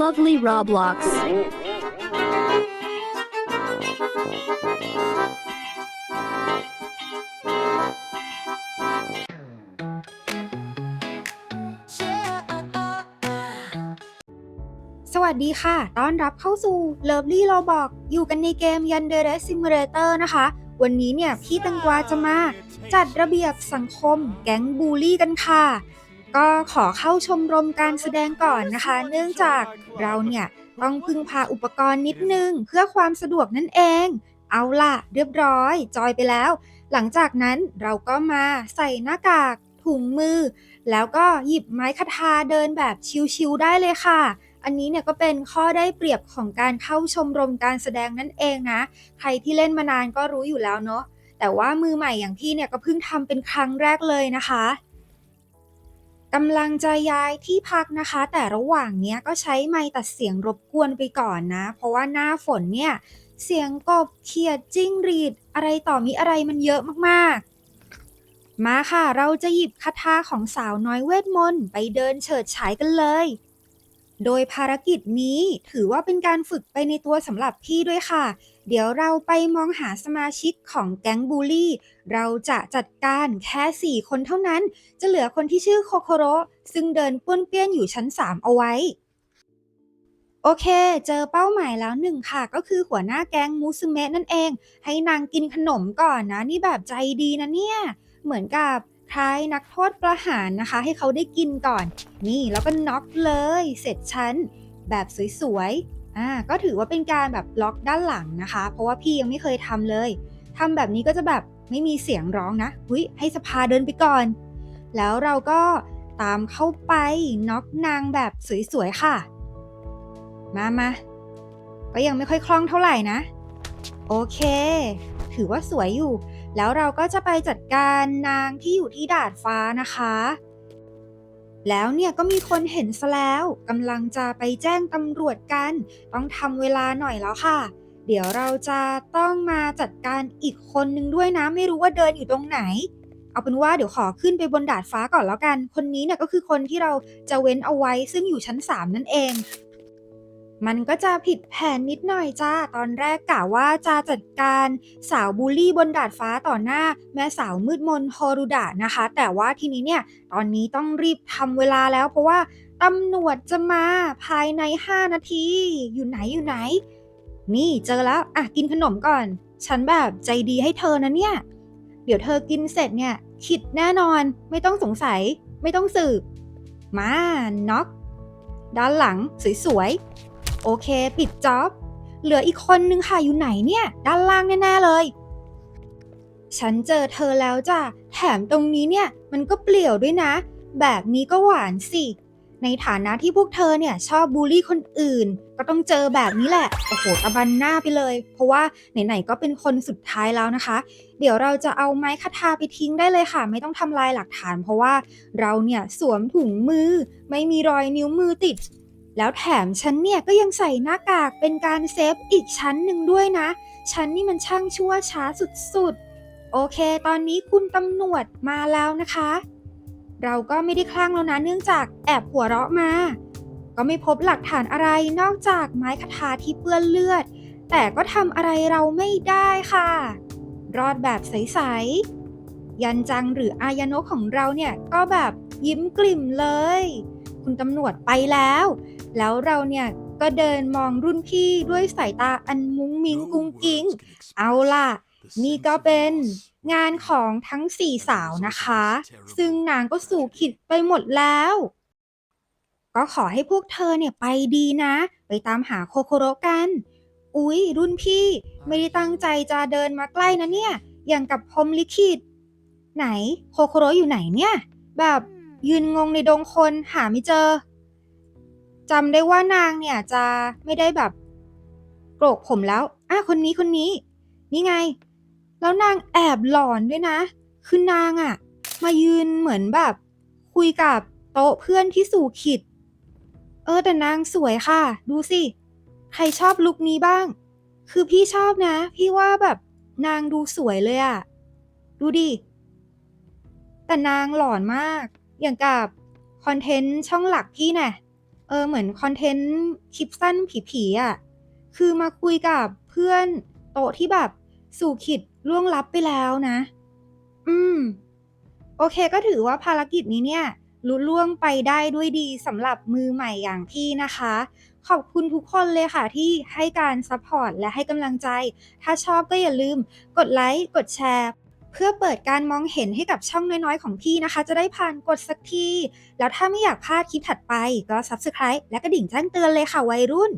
Lovely Roblox. สวัสดีค่ะ ต้อนรับเข้าสู่ Lovely Roblox อยู่กันในเกม Yandere Simulator นะคะ วันนี้เนี่ยพี่ตังกวาจะมา จัดระเบียบสังคมแก๊งบูลลี่กันค่ะ ก็ขอเข้าชมรมการแสดงก่อนนะคะ เนื่องจากเราเนี่ยต้องพึ่งพาอุปกรณ์นิดนึงเพื่อความสะดวกนั่นเอง เอาล่ะ เรียบร้อย จอยไปแล้ว หลังจากนั้นเราก็มาใส่หน้ากากถุงมือ แล้วก็หยิบไม้คทาเดินแบบชิวๆได้เลยค่ะ อันนี้เนี่ยก็เป็นข้อได้เปรียบของการเข้าชมรมการแสดงนั่นเองนะ ใครที่เล่นมานานก็รู้อยู่แล้วเนาะแต่ว่ามือใหม่อย่างพี่เนี่ยก็เพิ่งทำเป็นครั้งแรกเลยนะคะำลังจะย้ายที่พักนะคะ แต่ระหว่างเนี้ยก็ใช้ไมค์ตัดเสียงรบกวนไปก่อนนะ เพราะว่าหน้าฝนเนี่ย เสียงกบเขียดจิ้งรีด อะไรต่อมีอะไรมันเยอะมากๆ มาค่ะเราจะหยิบคาถาของสาวน้อยเวทมนต์ไปเดินเฉิดฉายกันเลย โดยภารกิจนี้ถือว่าเป็นการฝึกไปในตัวสำหรับพี่ด้วยค่ะ เดี๋ยวเราไปมองหาสมาชิกของแก๊งบูลลี่ เราจะจัดการแค่ 4 คนเท่านั้น จะเหลือคนที่ชื่อโคโคโรซึ่งเดินป้วนเปี้ยนอยู่ชั้น 3 เอาไว้ โอเค เจอเป้าหมายแล้วหนึ่งค่ะ ก็คือหัวหน้าแก๊งมูซึเมะนั่นเอง ให้นางกินขนมก่อนนะ นี่แบบใจดีนะเนี่ย เหมือนกับ คล้ายนักโทษประหารนะคะ ให้เขาได้กินก่อน นี่แล้วก็น็อกเลย เสร็จชั้น แบบสวยๆอ่าก็ถือว่าเป็นการแบบล็อกด้านหลังนะคะ เพราะว่าพี่ยังไม่เคยทำเลยทำแบบนี้ก็จะแบบไม่มีเสียงร้องนะหุยให้สภาเดินไปก่อน แล้วเราก็ตามเข้าไปน็อกนางแบบสวยๆค่ะ มามาก็ยังไม่ค่อยคล่องเท่าไหร่นะ โอเค ถือว่าสวยอยู่ แล้วเราก็จะไปจัดการนางที่อยู่ที่ดาดฟ้านะคะ แล้วเนี่ยก็มีคนเห็นซะแล้วกำลังจะไปแจ้งตำรวจกัน ต้องทำเวลาหน่อยแล้วค่ะ เดี๋ยวเราจะต้องมาจัดการอีกคนนึงด้วยนะ ไม่รู้ว่าเดินอยู่ตรงไหน เอาเป็นว่าเดี๋ยวขอขึ้นไปบนดาดฟ้าก่อนแล้วกัน คนนี้เนี่ยก็คือคนที่เราจะเว้นเอาไว้ซึ่งอยู่ชั้น 3 นั่นเอง มันก็จะผิดแผนนิดหน่อยจ้า ตอนแรกกะว่าจะจัดการสาวบูลลี่บนดาดฟ้าต่อหน้า แม่สาวมืดมนฮอรุดะนะคะ แต่ว่าทีนี้เนี่ย ตอนนี้ต้องรีบทำเวลาแล้ว เพราะว่าตำรวจจะมาภายใน 5 นาที อยู่ไหนอยู่ไหน นี่เจอแล้ว อะกินขนมก่อน ฉันแบบใจดีให้เธอนะเนี่ย เดี๋ยวเธอกินเสร็จเนี่ย คิดแน่นอนไม่ต้องสงสัย ไม่ต้องสืบ มาน็อกด้านหลังสวยๆ โอเค ปิดจ็อบเหลืออีกคนนึงค่ะอยู่ไหนเนี่ย ด้านล่างแน่ๆเลย ฉันเจอเธอแล้วจ้ะ แถมตรงนี้เนี่ย มันก็เปลี่ยวด้วยนะ แบบนี้ก็หวานสิ ในฐานะที่พวกเธอเนี่ย ชอบบูลลี่คนอื่น ก็ต้องเจอแบบนี้แหละ โอ้โหตะบันหน้าไปเลย เพราะว่าไหนๆก็เป็นคนสุดท้ายแล้วนะคะ เดี๋ยวเราจะเอาไม้คาทาไปทิ้งได้เลยค่ะ ไม่ต้องทำลายหลักฐาน เพราะว่าเราเนี่ยสวมถุงมือ ไม่มีรอยนิ้วมือติด แล้วแถมฉันเนี่ยก็ยังใส่หน้ากากเป็นการเซฟอีกชั้นหนึ่งด้วยนะ ฉันนี่มันช่างชั่วช้าสุดๆ โอเค ตอนนี้คุณตำรวจมาแล้วนะคะ เราก็ไม่ได้คลั่งแล้วนะเนื่องจากแอบหัวเราะมา ก็ไม่พบหลักฐานอะไรนอกจากไม้คทาที่เปื้อนเลือด แต่ก็ทำอะไรเราไม่ได้ค่ะ รอดแบบใสๆ ยันจังหรืออายาโนะของเราเนี่ยก็แบบยิ้มกลิ่มเลย คุณตำรวจไปแล้ว แล้วเราเนี่ยก็เดินมองรุ่นพี่ด้วยสายตาอันมุ้งมิ้งกุ้งกิ้ง เอาล่ะ นี่ก็เป็นงานของทั้งสี่สาวนะคะ ซึ่งนางก็สู่ขิดไปหมดแล้ว ก็ขอให้พวกเธอเนี่ยไปดีนะ ไปตามหาโคโคโรกัน อุ๊ย รุ่นพี่ไม่ได้ตั้งใจจะเดินมาใกล้นะเนี่ย อย่างกับพรหมลิขิต ไหนโคโคโรอยู่ไหนเนี่ย แบบยืนงงในดงคนหาไม่เจอ จำได้ว่านางเนี่ยจะไม่ได้แบบโกรกผมแล้วอะคนนี้คนนี้ นี่ไง แล้วนางแอบหลอนด้วยนะ คือนางอะมายืนเหมือนแบบ คุยกับโต๊ะเพื่อนที่สู่ขิด เออแต่นางสวยค่ะ ดูสิ ใครชอบลุคนี้บ้าง คือพี่ชอบนะ พี่ว่าแบบนางดูสวยเลยอะดูดิ แต่นางหลอนมาก อย่างกับคอนเทนต์ช่องหลักพี่น่ะ เออเหมือนคอนเทนต์คลิปสั้นผีๆอะคือมาคุยกับเพื่อนโตที่แบบสู่ขิดล่วงลับไปแล้วนะ อืม โอเคก็ถือว่าภารกิจนี้เนี่ยลุล่วงไปได้ด้วยดีสำหรับมือใหม่อย่างพี่นะคะ ขอบคุณทุกคนเลยค่ะที่ให้การซัพพอร์ตและให้กำลังใจ ถ้าชอบก็อย่าลืม กดไลค์ กดแชร์ เพื่อเปิดการมองเห็นให้กับช่องน้อยๆ ของพี่นะคะ จะได้ผ่านกดสักที แล้วถ้าไม่อยากพลาดคลิปถัดไปก็ Subscribe และกระดิ่งแจ้งเตือนเลยค่ะวัยรุ่น